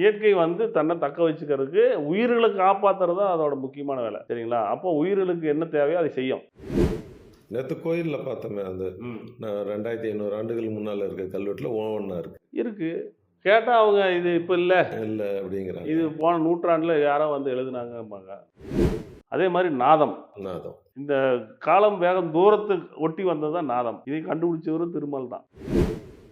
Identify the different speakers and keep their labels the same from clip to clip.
Speaker 1: இயற்கை வந்து தன்னை தக்க வச்சுக்கிறதுக்கு உயிர்களை காப்பாத்துறது தான் அதோட முக்கியமான வேலை. சரிங்களா? அப்போ உயிர்களுக்கு என்ன தேவையோ அதை செய்யும்.
Speaker 2: நேற்று கோயிலில் பார்த்தோமே அந்த ரெண்டாயிரத்தி ஐநூறு ஆண்டுகள் முன்னால் இருக்க கல்வெட்டில் ஓவன்னா இருக்கு.
Speaker 1: இருக்கு. கேட்டா அவங்க இது இப்போ இல்லை.
Speaker 2: இல்லை அப்படிங்கிறாங்க.
Speaker 1: இது போன நூற்றாண்டுல யாரோ வந்து எழுதுனாங்கம்பாங்க. அதே மாதிரி நாதம்.
Speaker 2: நாதம்.
Speaker 1: இந்த காலம் வேகம் தூரத்து ஒட்டி வந்தது தான் நாதம். இதை கண்டுபிடிச்சவரும் திருமல் தான்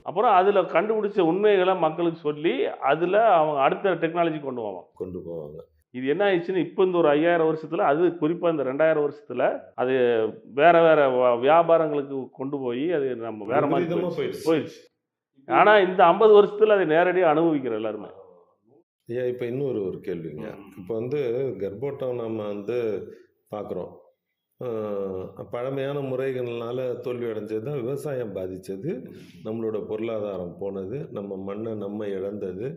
Speaker 1: அப்புறம் அதில் கண்டுபிடிச்ச உண்மைகளை மக்களுக்கு சொல்லி அதில் அவங்க அடுத்த டெக்னாலஜி கொண்டு போவாங்க.
Speaker 2: கொண்டு போவாங்க.
Speaker 1: இது என்ன ஆயிடுச்சுன்னு இப்போ இந்த ஒரு ஐயாயிரம் வருஷத்துல அது குறிப்பாக இந்த ரெண்டாயிரம் வருஷத்துல அது வேற வேற வியாபாரங்களுக்கு கொண்டு போய் அது நம்ம வேற மாதிரி போயிடுச்சு.
Speaker 2: போயிடுச்சு.
Speaker 1: போயிடுச்சு. ஆனா இந்த ஐம்பது வருஷத்துல அதை நேரடியாக அனுபவிக்கிறோம் எல்லாருமே.
Speaker 2: ஏன் இப்போ இன்னொரு ஒரு கேள்விங்க. இப்போ வந்து கர்ப்போட்டம் நம்ம வந்து பார்க்குறோம் பழமையான முறைகள்னால தோல்வி அடைஞ்சது தான் விவசாயம் பாதித்தது நம்மளோட பொருளாதாரம் போனது நம்ம மண்ணை நம்ம இழந்தது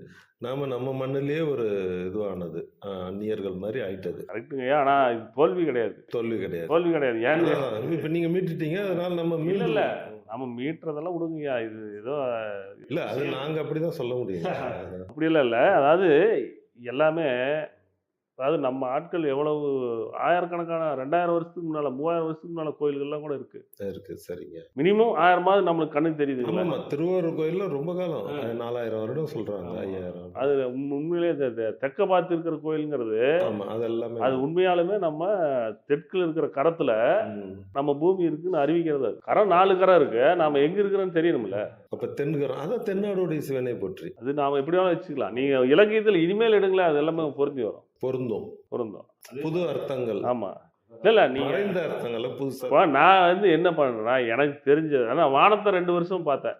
Speaker 2: நாம் நம்ம மண்ணிலேயே ஒரு இதுவானது அந்நியர்கள் மாதிரி ஆயிட்டது.
Speaker 1: கரெக்டுங்க ஆனா இது தோல்வி கிடையாது.
Speaker 2: தோல்வி கிடையாது.
Speaker 1: தோல்வி கிடையாது. ஏன்னு
Speaker 2: இப்போ நீங்கள் மீட்டுட்டீங்க அதனால நம்ம
Speaker 1: இல்ல நம்ம மீட்டுறதெல்லாம் விடுங்கய்யா. இது ஏதோ
Speaker 2: இல்லை அது நாங்கள் அப்படி தான் சொல்ல முடியும்.
Speaker 1: அப்படியெல்லாம் இல்லை. அதாவது எல்லாமே அதாவது நம்ம ஆட்கள் எவ்வளவு ஆயிரக்கணக்கான ரெண்டாயிரம் வருஷத்துக்கு முன்னால மூவாயிரம் வருஷத்துக்கு முன்னால கோயில்கள்லாம் கூட இருக்கு.
Speaker 2: இருக்கு. சரிங்க.
Speaker 1: மினிமம் ஆயிரமாவது நம்மளுக்கு தெரியுதுங்களா
Speaker 2: ஆமாம். திருவாரூர் கோயிலில் ரொம்ப காலம். நாலாயிரம் வருடம் சொல்கிறாங்க ஐயாயிரம்
Speaker 1: அது உண்- உண்மையிலே தெற்க பார்த்து இருக்கிற கோயிலுங்கிறது
Speaker 2: அது எல்லாமே
Speaker 1: அது உண்மையாலுமே நம்ம தெற்குல இருக்கிற கரத்துல. நம்ம பூமி இருக்குன்னு அறிவிக்கிறது. கரம் நாலு கரம் இருக்கு. நாம எங்க இருக்கிறோன்னு தெரியணும்ல.
Speaker 2: அப்ப தென்கரம் அதான் தென்னாடுடைய சிவனை போற்றி.
Speaker 1: அது நாம எப்படி வேணாலும் வச்சுக்கலாம். நீங்க இலக்கியத்தில் இனிமேல் எடுங்களேன் அது எல்லாமே பொருந்தி வரும்.
Speaker 2: பொருந்தும்.
Speaker 1: பொருந்தும்.
Speaker 2: புது அர்த்தங்கள்.
Speaker 1: ஆமா. இல்ல நீங்க
Speaker 2: மறைந்த அர்த்தங்களை புதுசா.
Speaker 1: நான் வந்து என்ன பண்றேன்னா எனக்கு தெரிஞ்சது ஆனால் வானத்தை ரெண்டு வருஷம் பார்த்தேன்.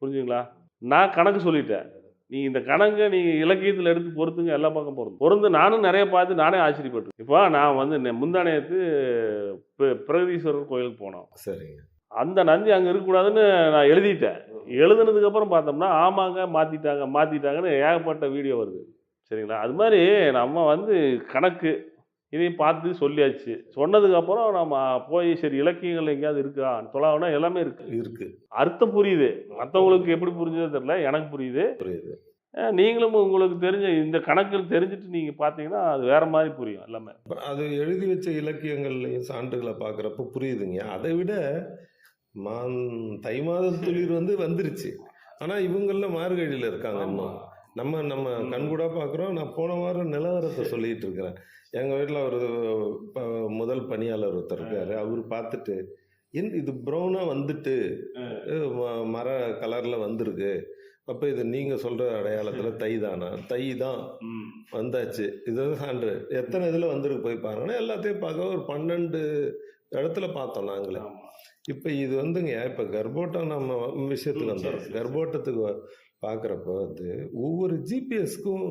Speaker 1: புரிஞ்சுங்களா? நான் கணக்கு சொல்லிட்டேன். நீ இந்த கணக்கை நீங்க இலக்கியத்தில் எடுத்து பொறுத்துங்க எல்லா பக்கம் பொருந்தும். பொருந்து நானும் நிறைய பார்த்து நானே ஆச்சரியப்பட்டேன். இப்போ நான் வந்து நெ- முந்தானயத்து பிரகதீஸ்வரர் கோயிலுக்கு போனோம்.
Speaker 2: சரிங்க.
Speaker 1: அந்த நந்தி அங்கே இருக்கக்கூடாதுன்னு நான் எழுதிட்டேன். எழுதுனதுக்கு அப்புறம் பார்த்தோம்னா ஆமாங்க மாற்றிட்டாங்க மாற்றிட்டாங்கன்னு ஏகப்பட்ட வீடியோ வருது. சரிங்களா? அது மாதிரி நம்ம வந்து கணக்கு இதையும் பார்த்து சொல்லியாச்சு. சொன்னதுக்கு அப்புறம் நம்ம போய் சரி இலக்கியங்கள் எங்கேயாவது இருக்கா? தொலாவுனா எல்லாமே இருக்கு.
Speaker 2: இருக்கு.
Speaker 1: அர்த்தம் புரியுது. மற்றவங்களுக்கு எப்படி புரிஞ்சதோ தெரியல. எனக்கு புரியுது.
Speaker 2: புரியுது.
Speaker 1: நீங்களும் உங்களுக்கு தெரிஞ்ச இந்த கணக்கில் தெரிஞ்சுட்டு நீங்கள் பார்த்தீங்கன்னா அது வேற மாதிரி புரியும் எல்லாமே.
Speaker 2: அது எழுதி வச்ச இலக்கியங்கள்லையும் சான்றுகளை பார்க்குறப்ப புரியுதுங்க. அதை விட மான் தை மாத துளிர் வந்து வந்துருச்சு. ஆனா இவங்கள மார்கழியில இருக்காங்க இன்னும். நம்ம நம்ம கண்கூடா பார்க்குறோம் நான் போன வாரம் நிலவரத்தை சொல்லிட்டு இருக்கிறேன். எங்கள் வீட்டில் ஒரு முதல் பணியாளர் ஒருத்தர் இருக்காரு. அவர் பார்த்துட்டு என் இது ப்ரௌனாக வந்துட்டு மர கலரில் வந்திருக்கு. அப்போ இது நீங்கள் சொல்கிற அடையாளத்தில் தை தானா? தை தான் வந்தாச்சு. இதுதான் சான்று எத்தனை இதில் வந்திருக்கு போய் பாருங்கன்னா எல்லாத்தையும் பார்க்க ஒரு பன்னெண்டு இடத்துல பார்த்தோம் நாங்களே. இப்போ இது வந்துங்க இப்போ கர்ப்போட்டம் நம்ம விஷயத்துக்கு வந்தோம். கர்ப்போட்டத்துக்கு பார்க்குறப்ப வந்து ஒவ்வொரு ஜிபிஎஸ்க்கும்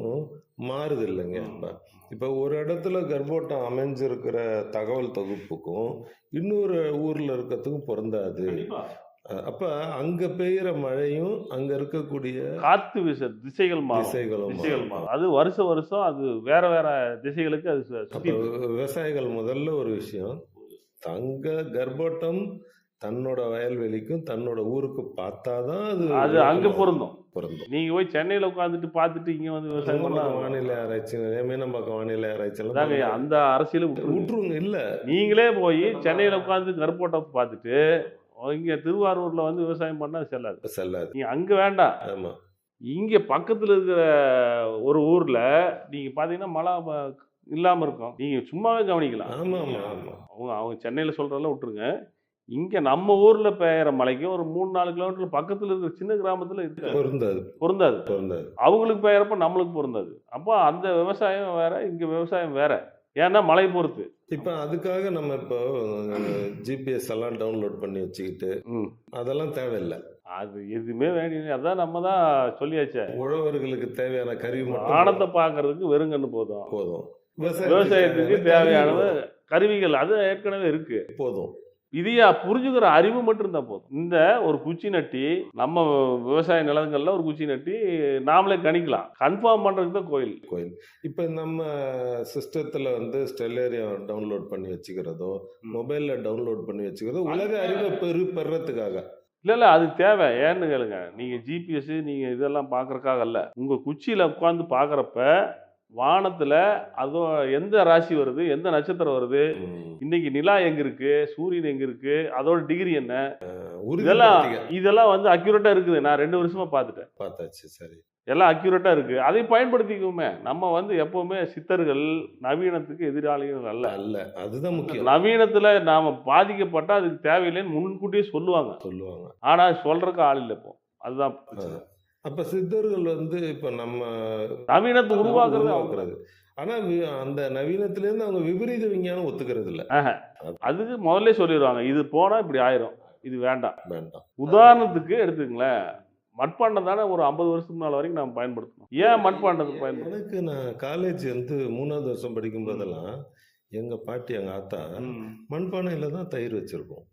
Speaker 2: மாறுது இல்லைங்க இப்போ இப்போ ஒரு இடத்துல கர்ப்போட்டம் அமைஞ்சிருக்கிற தகவல் தொகுப்புக்கும் இன்னொரு ஊரில் இருக்கிறதுக்கும் பொருந்தாது. அப்ப அங்க பெய்யுற மழையும் அங்க இருக்கக்கூடிய
Speaker 1: காத்து விச திசைகள்
Speaker 2: திசைகளும்
Speaker 1: திசைகள் அது வருஷம் வருஷம் அது வேற வேற திசைகளுக்கு அது
Speaker 2: விவசாயிகள் முதல்ல ஒரு விஷயம் தங்க கர்ப்போட்டம் தன்னோட வயல்வெளிக்கும் தன்னோட ஊருக்கு பார்த்தாதான் அது
Speaker 1: அது அங்க பொருந்தும்.
Speaker 2: பொருந்தும்
Speaker 1: நீங்க போய் சென்னையில உட்காந்துட்டு பார்த்துட்டு இங்க வந்து விவசாயம் பண்ணா
Speaker 2: மீனம்பாக்கம் வானிலை ஆராய்ச்சி நிலையம் மீனம்பாக்கம் வானிலை ஆராய்ச்சி
Speaker 1: அந்த அரசியல விட்டுருங்க.
Speaker 2: இல்ல.
Speaker 1: நீங்களே போய் சென்னையில உட்காந்து கருப்போட்டை பார்த்துட்டு இங்க திருவாரூர்ல வந்து விவசாயம் பண்ணா செல்லாது.
Speaker 2: செல்லாது.
Speaker 1: நீங்க அங்க வேண்டாம்.
Speaker 2: ஆமா.
Speaker 1: இங்க பக்கத்துல இருக்கிற ஒரு ஊர்ல நீங்க பாத்தீங்கன்னா மழை ப- இல்லாம இருக்கும். நீங்க சும்மாவே கவனிக்கலாம்.
Speaker 2: ஆமா ஆமா ஆமா.
Speaker 1: அவங்க அவங்க சென்னையில சொல்றதெல்லாம் விட்டுருங்க. இங்க நம்ம ஊர்ல பெய்யற மழைக்கு ஒரு மூணு நாலு கிலோமீட்டர் பக்கத்துல இருக்கிற சின்ன கிராமத்துல இருக்காது.
Speaker 2: பொருந்தாது.
Speaker 1: பொருந்தாது.
Speaker 2: பொருந்தாது.
Speaker 1: அவங்களுக்கு பெயரப்ப நம்மளுக்கு பொருந்தாது. அப்போ அந்த விவசாயம் வேற இங்க விவசாயம் வேற. ஏன்னா மழை பொறுத்து.
Speaker 2: இப்ப அதுக்காக நம்ம இப்போ ஜிபிஎஸ் எல்லாம் டவுன்லோட் பண்ணி வச்சுக்கிட்டு அதெல்லாம் தேவையில்லை.
Speaker 1: அது எதுவுமே வேண்டிய அதான் நம்ம தான் சொல்லியாச்சே.
Speaker 2: உழவர்களுக்கு தேவையான கருவி மட்டும்
Speaker 1: வானத்தை பார்க்கறதுக்கு வெறுங்கண்ணு போதும்.
Speaker 2: போதும்.
Speaker 1: விவசாயத்துக்கு தேவையானது கருவிகள் அது ஏற்கனவே இருக்கு.
Speaker 2: போதும்.
Speaker 1: இதையா புரிஞ்சுக்கிற அறிவு மட்டும் இருந்தா போதும். இந்த ஒரு குச்சி நட்டி நம்ம விவசாய நிலங்கள்ல ஒரு குச்சி நட்டி நாமளே கணிக்கலாம். கன்ஃபார்ம் பண்றதுக்கு தான் கோயில்.
Speaker 2: கோயில். இப்போ நம்ம சிஸ்டத்தில் வந்து ஸ்டெல்லேரியா டவுன்லோட் பண்ணி வச்சுக்கிறதோ மொபைலில் டவுன்லோட் பண்ணி வச்சுக்கிறதோ உலக அறிவை பெரு பெறத்துக்காக
Speaker 1: இல்ல இல்ல அது தேவை. ஏன்னு கேளுங்க. நீங்க ஜிபிஎஸ் நீங்க இதெல்லாம் பார்க்கறக்காக அல்ல. உங்க குச்சியில உட்காந்து பார்க்கறப்ப வானத்துல அதுவும் எந்த ராசி வருது எந்த நட்சத்திரம் வருது. இன்னைக்கு நிலா எங்க இருக்கு சூரியன் எங்க இருக்கு அதோட டிகிரி என்ன? இதெல்லாம் இதெல்லாம் வந்து அக்யூரேட்டா இருக்குது. நான் ரெண்டு வருஷமா பார்த்துட்டேன்.
Speaker 2: பார்த்தாச்சு சரி.
Speaker 1: எல்லாம் அக்யூரேட்டா இருக்கு. அதை பயன்படுத்திக்குவோமே நம்ம வந்து எப்பவுமே சித்தர்கள் நவீனத்துக்கு எதிராளிகள் அல்ல.
Speaker 2: அல்ல. அதுதான் முக்கியம்.
Speaker 1: நவீனத்துல நாம பாதிக்கப்பட்டா அதுக்கு தேவையில்லைன்னு முன்கூட்டியே சொல்லுவாங்க.
Speaker 2: சொல்லுவாங்க.
Speaker 1: ஆனா சொல்றதுக்கு ஆள் இல்லை இப்போ. அதுதான்.
Speaker 2: அப்ப சித்தர்கள் வந்து இப்ப நம்ம
Speaker 1: நவீனத்தை உருவாக்குறது
Speaker 2: உருவாக்குறது ஆனா வி- அந்த நவீனத்துல இருந்து அவங்க விபரீத விஞ்ஞானம் ஒத்துக்கிறது இல்ல
Speaker 1: அதுக்கு முதல்ல சொல்லிடுவாங்க இது போனா இப்படி ஆயிரும் இது வேண்டாம்.
Speaker 2: வேண்டாம்.
Speaker 1: உதாரணத்துக்கு எடுத்துக்கங்களேன் மட்பாண்டம் தானே ஒரு ஐம்பது வருஷத்துக்கு முன்னால வரைக்கும் நம்ம பயன்படுத்தணும். ஏன் மட்பாண்டத்துக்கு பயன்படுத்தணும்?
Speaker 2: எனக்கு நான் காலேஜ் வந்து மூணாவது வருஷம் படிக்கும் போதெல்லாம் எங்க பாட்டி எங்க ஆத்தா மண்பானையில தான் தயிர் வச்சிருக்கோம்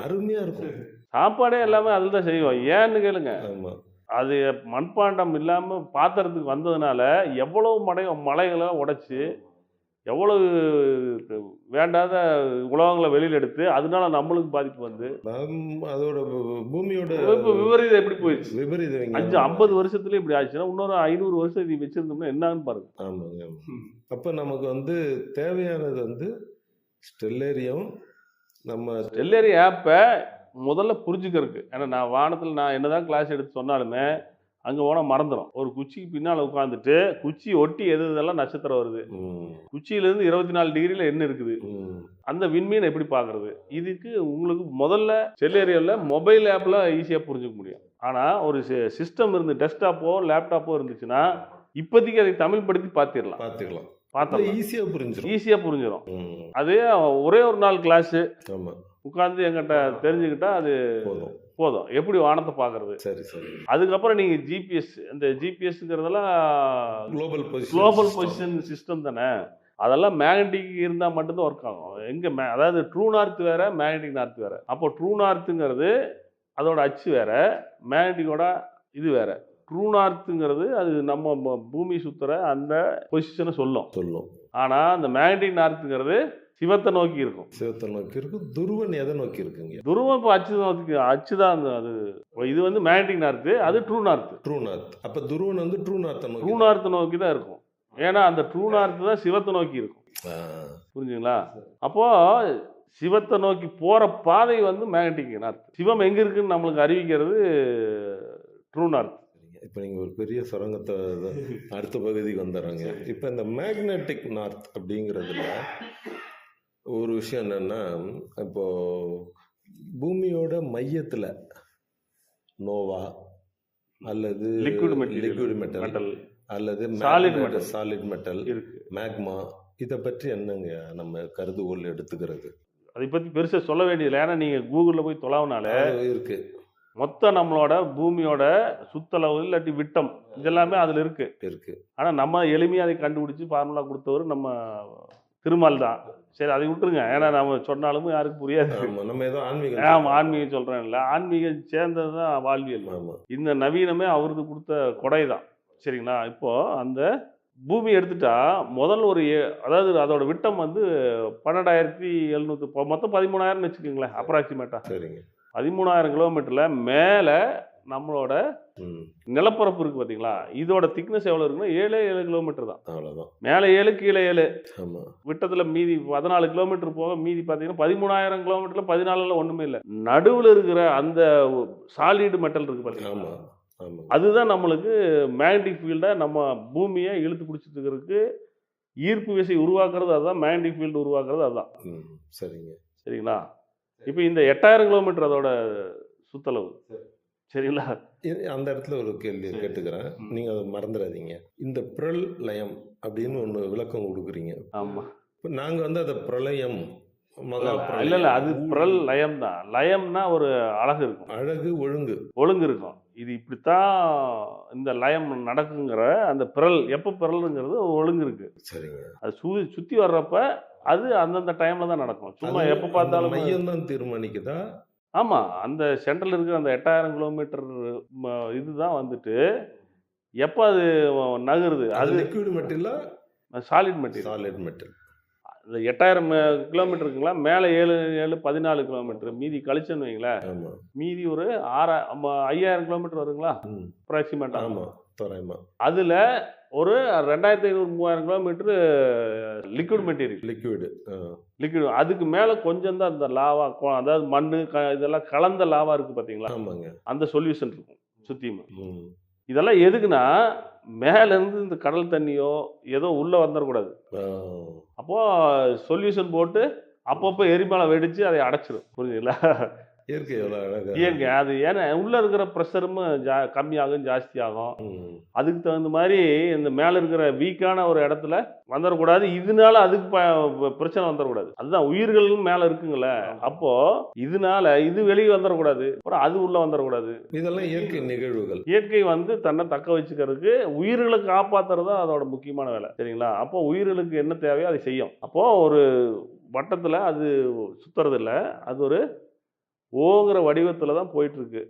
Speaker 2: அருமையா இருக்கும்.
Speaker 1: சாப்பாடே எல்லாமே அதில் தான் செய்வோம். ஏன்னு கேளுங்க.
Speaker 2: ஆமா.
Speaker 1: அது மண்பாண்டம் இல்லாம பாத்திரத்துக்கு வந்ததுனால எவ்வளவு மடை மலைகளை உடைச்சு எவ்வளவு வேண்டாத உலகங்களை வெளியில எடுத்து அதனால நம்மளுக்கு பாதிப்பு வந்து.
Speaker 2: அதோட பூமியோட
Speaker 1: விபரீதம் எப்படி போயிடுச்சு?
Speaker 2: விபரீத
Speaker 1: அஞ்சு ஐம்பது வருஷத்துல இப்படி ஆச்சுன்னா இன்னொரு ஐநூறு வருஷம் இது வச்சிருந்தோம்னா என்னன்னு பாருங்க.
Speaker 2: ஆமாங்க ஆமா. அப்ப நமக்கு வந்து தேவையானது வந்து ஸ்டெல்லேரியம் நம்ம
Speaker 1: டெல்லரி ஆப்பை முதல்ல புரிஞ்சுக்கிறதுக்கு. ஏன்னா நான் வானத்தில் நான் என்னதான் கிளாஸ் எடுத்து சொன்னாலுமே அங்கே போனால் மறந்துடும் ஒரு குச்சிக்கு பின்னால் உட்காந்துட்டு குச்சி ஒட்டி எது எதெல்லாம் நட்சத்திரம் வருது? குச்சியிலேருந்து இருபத்தி நாலு டிகிரியில் என்ன இருக்குது? அந்த விண்மீன் எப்படி பார்க்கறது? இதுக்கு உங்களுக்கு முதல்ல செல்லேரியலில் மொபைல் ஆப்பில் ஈஸியாக புரிஞ்சுக்க முடியும். ஆனால் ஒரு சிஸ்டம் இருந்து டெஸ்க்டாப்போ லேப்டாப்போ இருந்துச்சுன்னா இப்போதைக்கு அதை தமிழ் படுத்தி பார்த்திடலாம்.
Speaker 2: பார்த்துக்கலாம்
Speaker 1: பார்த்தோம்
Speaker 2: ஈஸியா புரிஞ்சிடும்
Speaker 1: ஈஸியாக புரிஞ்சிடும் அதே ஒரே ஒரு நாள் கிளாஸு உட்காந்து எங்கிட்ட தெரிஞ்சுக்கிட்டா அது
Speaker 2: போதும்.
Speaker 1: போதும். எப்படி வானத்தை பார்க்கறது?
Speaker 2: சரி சரி.
Speaker 1: அதுக்கப்புறம் நீங்கள் ஜிபிஎஸ் இந்த ஜிபிஎஸ்ங்கிறதெல்லாம்
Speaker 2: global position
Speaker 1: global position system தானே? அதெல்லாம் மேக்னெட்டிக் இருந்தால் மட்டும்தான் ஒர்க் ஆகும். எங்கே மே அதாவது ட்ரூ நார்த் வேற மேக்னெட்டிக் நார்த் வேற. அப்போ ட்ரூ நார்த்துங்கிறது அதோட அச்சு வேற மேக்னெட்டிக்கோட இது வேற. ட்ரூ நார்த்துங்கிறது அது நம்ம பூமி சுத்துற அந்த பொசிஷனை சொல்லும்.
Speaker 2: சொல்லும்.
Speaker 1: ஆனால் அந்த மேக்னெட்டிக் நார்த்துங்கிறது சிவத்தை நோக்கி இருக்கும்.
Speaker 2: சிவத்தை நோக்கி இருக்கு துருவன் எதை நோக்கி இருக்குங்க?
Speaker 1: துருவம் இப்போ அச்சு நோக்கி அச்சு தான் அந்த அது இது வந்து மேக்னெட்டிக் நார்த்து அது ட்ரூ நார்த்து
Speaker 2: ட்ரூ நார்த் அப்ப துருவன் வந்து ட்ரூ நார்த்தை
Speaker 1: ட்ரூ
Speaker 2: நோக்கி
Speaker 1: நார்த்தை நோக்கி தான் இருக்கும். ஏன்னா அந்த ட்ரூ நார்த்து தான் சிவத்தை நோக்கி இருக்கும். புரிஞ்சுங்களா? அப்போ சிவத்தை நோக்கி போற பாதை வந்து மேக்னெட்டிக் நார்த் சிவம் எங்க இருக்குன்னு நம்மளுக்கு அறிவிக்கிறது ட்ரூ நார்த்.
Speaker 2: இப்ப நீங்க ஒரு பெரிய சுரங்கத்தை அடுத்த பகுதிக்கு வந்துடுறாங்க. இப்ப இந்த மேக்னெட்டிக் நார்த் அப்படிங்கிறதுல ஒரு விஷயம் என்னன்னா இப்போ பூமியோட மையத்துல நோவா அல்லது
Speaker 1: லிக்விட்
Speaker 2: லிக்விட் மெட்டல்
Speaker 1: மெட்டல்
Speaker 2: அல்லது
Speaker 1: Solid metal.
Speaker 2: சாலிட் மெட்டல்
Speaker 1: இருக்கு.
Speaker 2: மேக்மா இதை பற்றி என்னங்க நம்ம கருதுகோள் எடுத்துக்கிறது?
Speaker 1: அதை பத்தி பெருசா சொல்ல வேண்டியதில்லை. ஏன்னா நீங்க கூகுள்ல போய் தொலைவுனால
Speaker 2: அது இருக்கு.
Speaker 1: மொத்த நம்மளோட பூமியோட சுத்தளவு இல்லாட்டி விட்டம் இதெல்லாமே அதுல இருக்கு.
Speaker 2: இருக்கு.
Speaker 1: ஆனா நம்ம எளிமையா அதை கண்டுபிடிச்சு ஃபார்முலா கொடுத்தவர் நம்ம திருமால் தான். சரி அதை விட்டுருங்க. ஏன்னா நம்ம சொன்னாலும் யாருக்கும் புரியாது.
Speaker 2: நம்ம ஏதோ ஆன்மீக
Speaker 1: ஆமா ஆன்மீகம் இல்ல ஆன்மீகம் சேர்ந்தது தான் வாழ்வியல் இந்த நவீனமே அவருக்கு கொடுத்த கொடை தான் சரிங்களா? இப்போ அந்த பூமி எடுத்துட்டா முதல் ஒரு அதாவது அதோட விட்டம் வந்து பன்னெண்டாயிரத்தி இப்போ மொத்தம் பதிமூணாயிரம்னு வச்சுக்கோங்களேன் அப்ராக்சிமேட்டா
Speaker 2: சரிங்க.
Speaker 1: பதிமூணாயிரம் கிலோமீட்டர்ல மேலே நம்மளோட
Speaker 2: ம்.
Speaker 1: நிலப்பரப்பு இருக்கு பார்த்தீங்களா இதோட திக்னஸ் எவ்வளோ இருக்குன்னா ஏழே ஏழு கிலோமீட்டர் தான்.
Speaker 2: அவ்வளவுதான்.
Speaker 1: மேலே ஏழு கீழே ஏழு.
Speaker 2: ஆமா.
Speaker 1: விட்டத்தில் மீதி பதினாலு கிலோமீட்டர் போக மீதி பார்த்தீங்கன்னா பதிமூணாயிரம் கிலோமீட்டரில் பதினாலில் ஒன்றுமே இல்லை. நடுவில் இருக்கிற அந்த சாலிடு மெட்டல் இருக்கு
Speaker 2: ஆமா
Speaker 1: அதுதான் நம்மளுக்கு மேக்னடிக் ஃபீல்டை நம்ம பூமியை இழுத்து பிடிச்சிட்டு இருக்கிறதுக்கு ஈர்ப்பு விசை உருவாக்குறது அதுதான் மேக்னடிக் ஃபீல்டு உருவாக்குறது அதுதான்.
Speaker 2: ம் சரிங்க.
Speaker 1: சரிங்களா? இப்போ இந்த எட்டாயிரம் கிலோமீட்டர் அதோட சுத்தளவு. சரிங்களா?
Speaker 2: அந்த இடத்துல ஒரு கேள்வி கேட்டுக்கிறேன். நீங்க அதை மறந்துடாதீங்க. இந்த பிரல் லயம் அப்படின்னு ஒண்ணு விளக்கம் கொடுக்குறீங்க.
Speaker 1: ஆமாம்
Speaker 2: இப்ப நாங்க வந்து அதை பிரளயம்.
Speaker 1: இல்லை இல்லை அது பிரல் லயம் தான் லயம்னா ஒரு அழகு இருக்கும்.
Speaker 2: அழகு ஒழுங்கு.
Speaker 1: ஒழுங்கு இருக்கும். இது இப்படித்தான் இந்த லயம் நடக்குங்கிற அந்த பிறல் எப்போ பிறலுங்கிறது ஒழுங்கு இருக்கு.
Speaker 2: சரிங்க.
Speaker 1: அது சு சுற்றி வர்றப்ப அது அந்தந்த டைம்ல தான் நடக்கும். சும்மா எப்போ பார்த்தாலும்
Speaker 2: மையம் தான் தீர்மானிக்குதா?
Speaker 1: ஆமா. அந்த சென்ட்ரல் இருக்கிற அந்த எட்டாயிரம் கிலோமீட்டர் இதுதான் வந்துட்டு எப்போ அது நகருது?
Speaker 2: அது லிக்விட் மெட்டலா
Speaker 1: சாலிட் மெட்டீரியல்
Speaker 2: சாலிட் மெட்டல்
Speaker 1: இந்த எட்டாயிரம் கிலோமீட்டர் இருக்குங்களா? மேலே ஏழு ஏழு பதினாலு கிலோமீட்டர். மீதி கழிச்சுன்னு வைங்களேன் மீதி ஒரு ஆறா ஐயாயிரம் கிலோமீட்டர் வருங்களா? அப்ராக்சிமேட்டாக
Speaker 2: ஆமா. தோராயமா.
Speaker 1: அதில் ஒரு ரெண்டாயிரத்தி ஐநூறு மூவாயிரம் kilometre liquid material
Speaker 2: liquid
Speaker 1: liquid அதுக்கு மேலே கொஞ்சம் தான் இந்த லாவா அதாவது மண் க இதெல்லாம் கலந்த லாவா இருக்குது பார்த்தீங்களா
Speaker 2: ஆமாங்க.
Speaker 1: அந்த சொல்யூஷன் இருக்கும் சுற்றியுமே
Speaker 2: ம்.
Speaker 1: இதெல்லாம் எதுக்குன்னா மேலேருந்து இந்த கடல் தண்ணியோ ஏதோ உள்ளே வந்துடக்கூடாது. அப்போது சொல்யூஷன் போட்டு அப்பப்போ எரிமலை வெடித்து அதை அடைச்சிடும் புரியுதுங்களா
Speaker 2: இயற்கை
Speaker 1: இயற்கை அது ஏன்னா உள்ளே இருக்கிற ப்ரெஷரும் ஜா கம்மியாகும் ஜாஸ்தியாகும். அதுக்கு தகுந்த மாதிரி இந்த மேலே இருக்கிற வீக்கான ஒரு இடத்துல வந்துடக்கூடாது இதனால அதுக்கு பிரச்சனை வந்துடக்கூடாது அதுதான் உயிர்களும் மேலே இருக்குங்களே. அப்போ இதனால இது வெளியே வந்துடக்கூடாது அப்புறம் அது உள்ள வந்துடக்கூடாது
Speaker 2: இதெல்லாம் இயற்கை நிகழ்வுகள்.
Speaker 1: இயற்கை வந்து தன்னை தக்க வச்சுக்கிறதுக்கு உயிர்களை காப்பாத்துறது தான் அதோட முக்கியமான வேலை. சரிங்களா? அப்போ உயிர்களுக்கு என்ன தேவையோ அதை செய்யும். அப்போ ஒரு வட்டத்தில் அது சுத்துறது இல்ல அது ஒரு ஓங்கிற வடிவத்தில் தான் போயிட்டு இருக்கு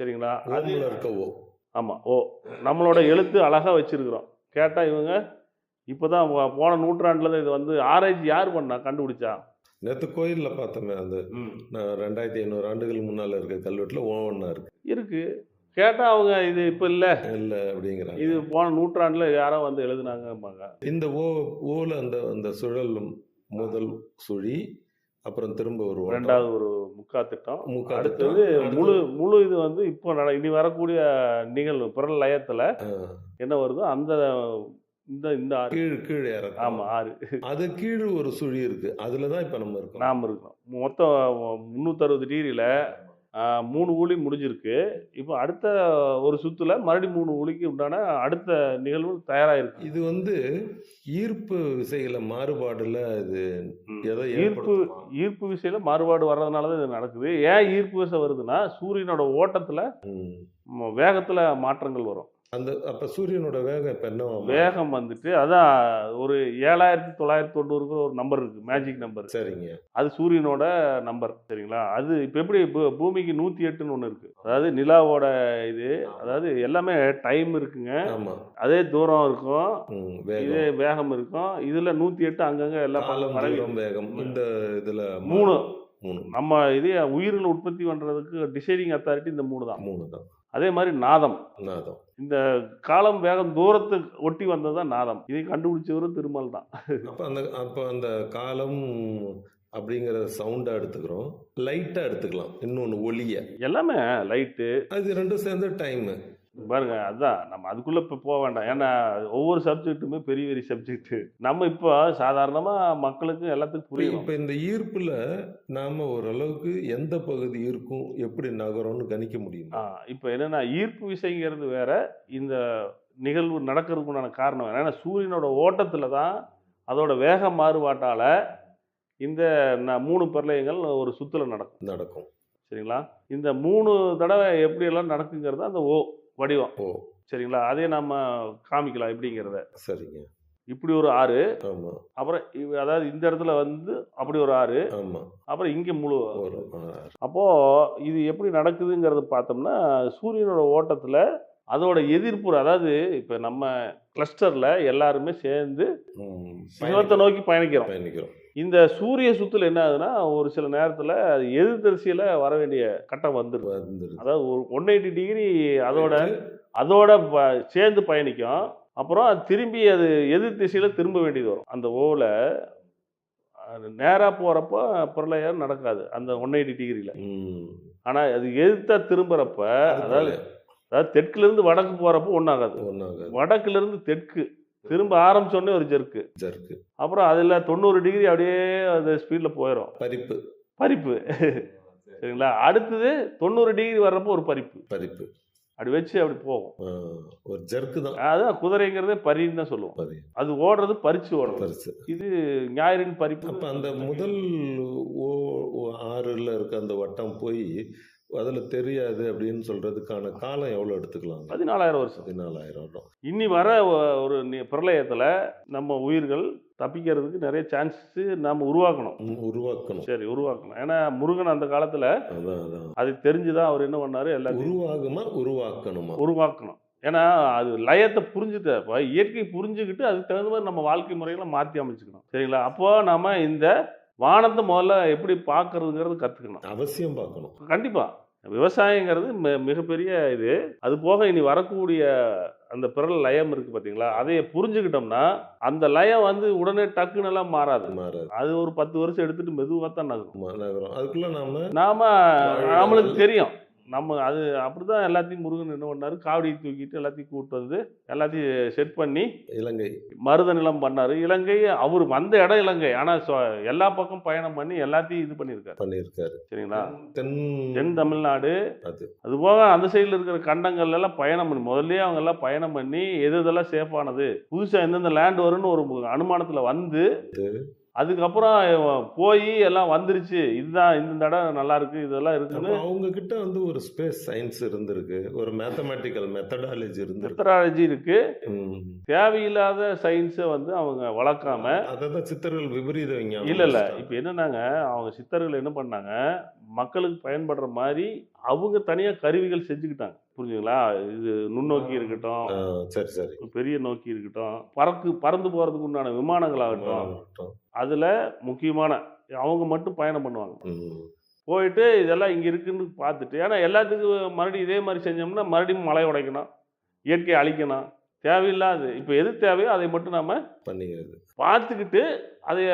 Speaker 1: சரிங்களா அது
Speaker 2: ஓம்ல இருக்கவோ
Speaker 1: ஆமாம் ஓ. நம்மளோட எழுத்து அழகாக வச்சிருக்கிறோம். கேட்டால் இவங்க இப்போ தான் போன நூற்றாண்டில் தான் இது வந்து ஆராய்ச்சி யார் பண்ணா கண்டுபிடிச்சா?
Speaker 2: நேற்று கோயிலில் பார்த்தோமே அந்த ரெண்டாயிரத்தி ஐநூறு ஆண்டுகள் முன்னால் இருக்க கல்வெட்டில் ஓவன்னா இருக்கு.
Speaker 1: இருக்கு. கேட்டால் அவங்க இது இப்போ இல்லை.
Speaker 2: இல்லை அப்படிங்கிறாங்க.
Speaker 1: இது போன நூற்றாண்டில் யாரோ வந்து எழுதுனாங்கம்பாங்க.
Speaker 2: இந்த ஓ ஓல அந்த அந்த சுழல் முதல் சுழி அப்புறம் திரும்ப ஒரு.
Speaker 1: ரெண்டாவது ஒரு முக்கா திட்டம்.
Speaker 2: முக்கா
Speaker 1: அடுத்தது முழு முழு இது வந்து இப்போ நட இனி வரக்கூடிய நிகழ்வு பிறல் லயத்தில் என்ன வருதோ அந்த இந்த இந்த
Speaker 2: கீழ் கீழ் இறக்கம்
Speaker 1: ஆமாம் ஆறு.
Speaker 2: அது கீழ் ஒரு சுழி இருக்கு. அதுல தான் இப்ப நம்ம இருக்கோம்.
Speaker 1: நாம் இருக்கோம். மொத்தம் முந்நூற்றறுபது டிகிரியில் மூணு ஊழி முடிஞ்சிருக்கு. இப்போ அடுத்த ஒரு சுற்றுல மறுபடியும் மூணு ஊழிக்கு உண்டான அடுத்த நிகழ்வு தயாராகிருக்கு
Speaker 2: இது வந்து ஈர்ப்பு விசைகள மாறுபாடுல இது எதை
Speaker 1: ஈர்ப்பு? ஈர்ப்பு விசையில் மாறுபாடு வர்றதுனால தான் இது நடக்குது. ஏன் ஈர்ப்பு விசை வருதுன்னா சூரியனோட ஓட்டத்தில். வேகத்தில் மாற்றங்கள் வரும்.
Speaker 2: அந்த அப்ப சூரியனோட வேகம் இப்ப என்ன
Speaker 1: வேகம் வந்துட்டு அதான் ஒரு ஏழாயிரத்தி தொள்ளாயிரத்தி தொண்ணூறுக்கு ஒரு நம்பர் இருக்கு மேஜிக் நம்பர்
Speaker 2: சரிங்க.
Speaker 1: அது சூரியனோட நம்பர் சரிங்களா? அது இப்போ எப்படி பூமிக்கு நூற்றி எட்டுன்னு ஒன்று இருக்கு. அதாவது நிலாவோட இது அதாவது எல்லாமே டைம் இருக்குங்க. அதே தூரம் இருக்கும். இதே
Speaker 2: வேகம்.
Speaker 1: இருக்கும். இதுல நூற்றி எட்டு அங்கங்க பரவி
Speaker 2: தூரம் வேகம். இந்த இதுல
Speaker 1: மூணு.
Speaker 2: மூணு.
Speaker 1: நம்ம இது உயிர்கள் உற்பத்தி பண்றதுக்கு டிசைடிங் அத்தாரிட்டி இந்த மூணு தான்.
Speaker 2: மூணு தான்.
Speaker 1: அதே மாதிரி நாதம்.
Speaker 2: நாதம்.
Speaker 1: இந்த காலம் வேகம் தூரத்தை ஒட்டி வந்தது தான் நாதம். இதை கண்டுபிடிச்சவரும் திருமல் தான்.
Speaker 2: அப்ப அந்த அப்ப அந்த காலம் அப்படிங்கிற சவுண்டா எடுத்துக்கிறோம். லைட்டா எடுத்துக்கலாம். இன்னொன்னு ஒளிய.
Speaker 1: எல்லாமே லைட்டு
Speaker 2: அது ரெண்டும் சேர்ந்து டைம்
Speaker 1: பாருங்க அதான் நம்ம அதுக்குள்ள இப்போ போக வேண்டாம். ஏன்னா ஒவ்வொரு சப்ஜெக்ட்டுமே பெரிய பெரிய சப்ஜெக்ட் நம்ம இப்போ சாதாரணமா மக்களுக்கு எல்லாத்துக்கும் புரியும்?
Speaker 2: இப்ப இந்த ஈர்ப்புல நாம ஓரளவுக்கு எந்த பகுதி இருக்கும் எப்படி நகரும்னு கணிக்க முடியுமா?
Speaker 1: இப்போ என்னன்னா ஈர்ப்பு விசைங்கிறது வேற இந்த நிகழ்வு நடக்கிறதுக்கு உண்டான காரணம் ஏன்னா சூரியனோட ஓட்டத்துல தான் அதோட வேக மாறுபாட்டால இந்த மூணு பிரளயங்கள் ஒரு சுத்துல நடக்கும்.
Speaker 2: நடக்கும்.
Speaker 1: சரிங்களா? இந்த மூணு தடவை எப்படியெல்லாம் நடக்குங்கிறது அந்த ஓ வடிவம்.
Speaker 2: ஓ.
Speaker 1: சரிங்களா? அதே நம்ம காமிக்கலாம் எப்படிங்கிறத.
Speaker 2: சரிங்க.
Speaker 1: இப்படி ஒரு ஆறு. அப்புறம் அதாவது இந்த இடத்துல வந்து அப்படி ஒரு ஆறு. அப்புறம் இங்கே முழு அப்போ இது எப்படி நடக்குதுங்கிறத பார்த்தோம்னா சூரியனோட ஓட்டத்தில் அதோட எதிர்ப்பு அதாவது இப்போ நம்ம கிளஸ்டரில் எல்லாருமே சேர்ந்து சிவத்தை நோக்கி பயணிக்கிறோம்.
Speaker 2: பயணிக்கிறோம்.
Speaker 1: இந்த சூரிய சுத்துல என்ன ஆகுதுன்னா ஒரு சில நேரத்தில் அது எதிர்த்தரிசியில் வர வேண்டிய கட்டம் வந்துடும். அதாவது ஒரு ஒன் எயிட்டி டிகிரி அதோட அதோட ப- சேர்ந்து பயணிக்கும். அப்புறம் அது திரும்பி அது எதிர் திசையில் திரும்ப வேண்டியது வரும். அந்த ஓவில் நேராக போகிறப்போ பிரளயம் நடக்காது அந்த ஒன் எயிட்டி டிகிரியில். ஆனால் அது எதிர்த்தா திரும்புறப்ப
Speaker 2: அது
Speaker 1: அதாவது அதாவது தெற்குலேருந்து வடக்கு போகிறப்போ ஒன்றாகாது
Speaker 2: ஒண்ணாகாது.
Speaker 1: வடக்குலேருந்து தெற்கு திரும்ப ஆரம்பிச்சோடனே ஒரு ஜெர்க்கு
Speaker 2: ஜர்க்கு
Speaker 1: அப்புறம் அதில் தொண்ணூறு டிகிரி அப்படியே அந்த ஸ்பீடில் போயிடும்
Speaker 2: பறிப்பு.
Speaker 1: பறிப்பு. சரிங்களா? அடுத்தது தொண்ணூறு டிகிரி வர்றப்போ ஒரு பறிப்பு.
Speaker 2: பறிப்பு.
Speaker 1: அப்படி வச்சு அப்படி போகும்.
Speaker 2: ஒரு ஜர்க்கு தான்.
Speaker 1: அதான் குதிரைங்கிறதே பரின்னு தான் சொல்லுவோம். அது ஓடுறது பறிச்சு ஓடுறது
Speaker 2: பரிசு
Speaker 1: இது ஞாயிறின் பறிப்பு.
Speaker 2: அப்ப அந்த முதல் ஓ- ஆறுல இருக்க அந்த வட்டம் போய் அதுல தெரியாது அப்படின்னு சொல்றதுக்கான காலம் எவ்வளவு எடுத்துக்கலாம்?
Speaker 1: பதினாலாயிரம் வருஷம்.
Speaker 2: பதினாலாயிரம் வருடம்
Speaker 1: இனி வர ஒரு பிரளயத்துல நம்ம உயிர்கள் தப்பிக்கிறதுக்கு நிறைய சான்சஸ் நம்ம உருவாக்கணும்.
Speaker 2: உருவாக்கணும்.
Speaker 1: சரி உருவாக்கணும். ஏன்னா முருகன் அந்த காலத்துல அது தெரிஞ்சுதான் அவர் என்ன பண்ணாரு எல்லாத்தையும்
Speaker 2: உருவாகுமா உருவாக்கணுமா?
Speaker 1: உருவாக்கணும். ஏன்னா அது லயத்தை புரிஞ்சுட்டு இப்போ இயற்கை புரிஞ்சுக்கிட்டு அதுக்கு தகுந்த மாதிரி நம்ம வாழ்க்கை முறைகளை மாற்றி அமைச்சுக்கணும். சரிங்களா? அப்போ நம்ம இந்த வானத்தை முதல்ல எப்படி பார்க்கறதுங்கிறது கற்றுக்கணும்
Speaker 2: அவசியம் பார்க்கணும்.
Speaker 1: கண்டிப்பாக விவசாயங்கிறது மிகப்பெரிய இது. அது போக இனி வரக்கூடிய அந்த பிறல் லயம் இருக்குது பார்த்தீங்களா அதைய புரிஞ்சுக்கிட்டோம்னா அந்த லயம் வந்து உடனே டக்குன்னு எல்லாம் மாறாது.
Speaker 2: மாறாது.
Speaker 1: அது ஒரு பத்து வருஷம் எடுத்துட்டு மெதுவாக தான் நகரும்.
Speaker 2: நகரம். அதுக்குள்ள நாம
Speaker 1: நாம நம்மளுக்கு தெரியும். நம்ம அது அப்படிதான் எல்லாத்தையும் முருகன் என்ன பண்ணாரு? காவடியை தூக்கிட்டு எல்லாத்தையும் கூட்டு வந்து எல்லாத்தையும் செட் பண்ணி
Speaker 2: இலங்கை.
Speaker 1: மருத நிலம் பண்ணாரு. இலங்கை அவர் வந்த இடம் இலங்கை. ஆனா சொ- எல்லா பக்கம் பயணம் பண்ணி எல்லாத்தையும் இது பண்ணியிருக்காரு.
Speaker 2: பண்ணியிருக்காரு.
Speaker 1: சரிங்களா?
Speaker 2: தென்
Speaker 1: தென் தமிழ்நாடு.
Speaker 2: அது.
Speaker 1: அது போக அந்த சைடில் இருக்கிற கண்டங்கள்ல எல்லாம் பயணம் பண்ணி முதல்லயே அவங்க எல்லாம் பயணம் பண்ணி எது எதெல்லாம் சேஃபானது புதுசா எந்தெந்த லேண்ட் வரும்னு ஒரு அனுமானத்துல வந்து அதுக்கப்புறம் போய் எல்லாம் வந்துருச்சு. இதுதான் இந்த இடம் நல்லா இருக்கு இதெல்லாம் இருக்குன்னு
Speaker 2: அவங்க கிட்ட வந்து ஒரு ஸ்பேஸ் சயின்ஸ் இருந்திருக்கு. ஒரு மேத்தமேட்டிக்கல் மெத்தடாலஜி இருந்திருக்கு.
Speaker 1: மெத்தடாலஜி இருக்கு. தேவையில்லாத சயின்ஸை வந்து அவங்க வளர்க்காம
Speaker 2: அததான் சித்தர்கள் விபரீத விஞ்ஞானம்
Speaker 1: இல்ல இல்ல. இப்ப என்னன்னாங்க அவங்க சித்தர்கள் என்ன பண்ணாங்க மக்களுக்கு பயன்படுற மாதிரி அவங்க தனியா கருவிகள் செஞ்சுக்கிட்டாங்க. புரிஞ்சுங்களா இது நுண்ணோக்கி இருக்கட்டும்.
Speaker 2: சரி சரி.
Speaker 1: பெரிய நோக்கி இருக்கட்டும். பறக்கு பறந்து போறதுக்கு உண்டான விமானங்களாகட்டும். அதுல முக்கியமான அவங்க மட்டும் பயணம் பண்ணுவாங்க. போயிட்டு இதெல்லாம் இங்க இருக்குன்னு பார்த்துட்டு ஏன்னா எல்லாத்துக்கும் மறுபடியும் இதே மாதிரி செஞ்சோம்னா மறுபடியும் மலை உடைக்கணும். இயற்கையை அழிக்கணும். தேவையில்லாது. இப்போ எது தேவையோ அதை மட்டும் நாம
Speaker 2: பண்ணிக்கிறது.
Speaker 1: பார்த்துக்கிட்டு அதைய